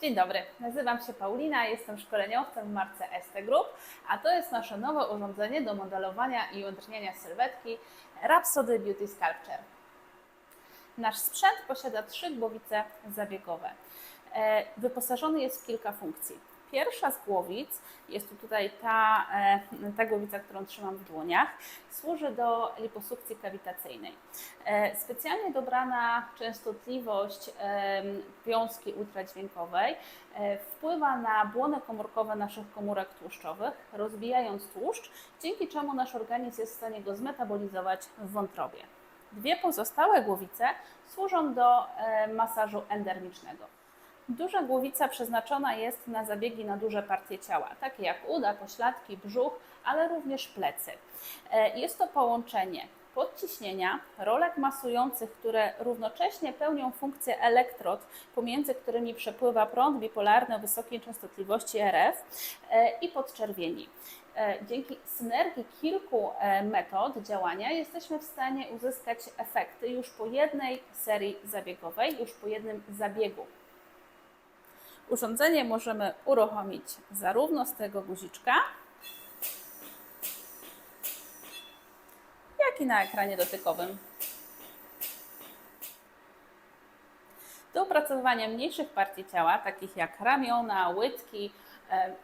Dzień dobry, nazywam się Paulina, jestem szkoleniowcem w marce ST Group, a to jest nasze nowe urządzenie do modelowania i utrudniania sylwetki Rhapsody Beauty Sculpture. Nasz sprzęt posiada trzy głowice zabiegowe. E, Wyposażony jest w kilka funkcji. Pierwsza z głowic, jest tu tutaj ta, e, ta głowica, którą trzymam w dłoniach, służy do liposukcji kawitacyjnej. E, Specjalnie dobrana częstotliwość em, wiązki ultradźwiękowej e, wpływa na błony komórkowe naszych komórek tłuszczowych, rozbijając tłuszcz, dzięki czemu nasz organizm jest w stanie go zmetabolizować w wątrobie. Dwie pozostałe głowice służą do e, masażu endermicznego. Duża głowica przeznaczona jest na zabiegi na duże partie ciała, takie jak uda, pośladki, brzuch, ale również plecy. E, Jest to połączenie podciśnienia, rolek masujących, które równocześnie pełnią funkcję elektrod, pomiędzy którymi przepływa prąd bipolarny o wysokiej częstotliwości RF e, i podczerwieni. E, Dzięki synergii kilku metod działania jesteśmy w stanie uzyskać efekty już po jednej serii zabiegowej, już po jednym zabiegu. Urządzenie możemy uruchomić zarówno z tego guziczka, jak i na ekranie dotykowym. Do opracowywania mniejszych partii ciała, takich jak ramiona, łydki,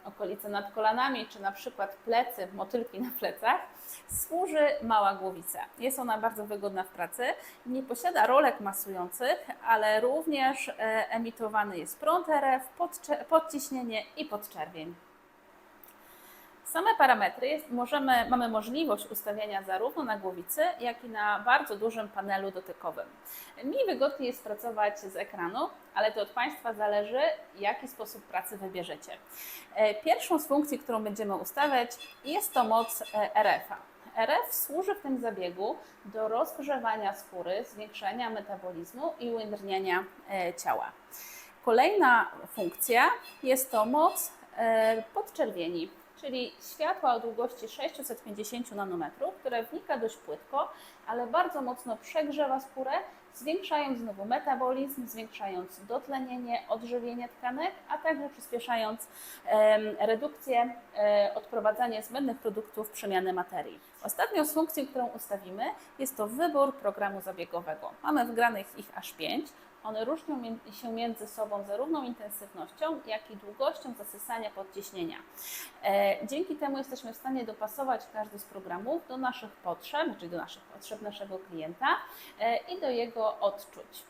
okolice nad kolanami, czy na przykład plecy, motylki na plecach, służy mała głowica. Jest ona bardzo wygodna w pracy. Nie posiada rolek masujących, ale również e, emitowany jest prąd RF, podciśnienie i podczerwień. Same parametry jest, możemy, mamy możliwość ustawiania zarówno na głowicy, jak i na bardzo dużym panelu dotykowym. Mi wygodniej jest pracować z ekranu, ale to od Państwa zależy, jaki sposób pracy wybierzecie. E, Pierwszą z funkcji, którą będziemy ustawiać, jest to moc e, RF-a. RF służy w tym zabiegu do rozgrzewania skóry, zwiększenia metabolizmu i ujednania e, ciała. Kolejna funkcja jest to moc podczerwieni, czyli światła o długości 650 nanometrów, które wnika dość płytko, ale bardzo mocno przegrzewa skórę, zwiększając znowu metabolizm, zwiększając dotlenienie, odżywienie tkanek, a także przyspieszając em, redukcję, e, odprowadzanie zbędnych produktów przemiany materii. Ostatnią z funkcji, którą ustawimy, jest to wybór programu zabiegowego. Mamy wgranych ich aż pięć. One różnią się między sobą zarówno intensywnością, jak i długością zasysania podciśnienia. E, Dzięki temu jesteśmy w stanie dopasować każdy z programów do naszych potrzeb, czyli do naszych potrzeb naszego klienta e, i do jego odczuć.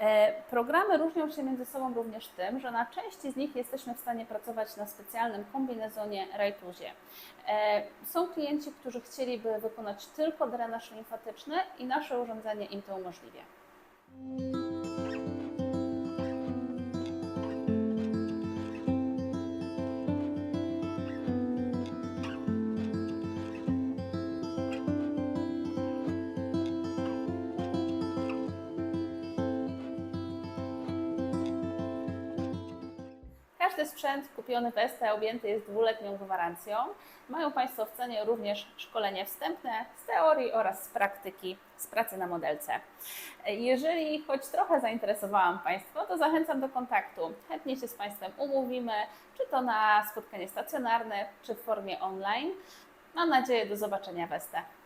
E, Programy różnią się między sobą również tym, że na części z nich jesteśmy w stanie pracować na specjalnym kombinezonie Rajtuzie. Są klienci, którzy chcieliby wykonać tylko drenaż limfatyczny i nasze urządzenie im to umożliwia. Każdy sprzęt kupiony w ST objęty jest dwuletnią gwarancją. Mają Państwo w cenie również szkolenie wstępne z teorii oraz z praktyki, z pracy na modelce. Jeżeli choć trochę zainteresowałam Państwa, to zachęcam do kontaktu. Chętnie się z Państwem umówimy, czy to na spotkanie stacjonarne, czy w formie online. Mam nadzieję do zobaczenia w.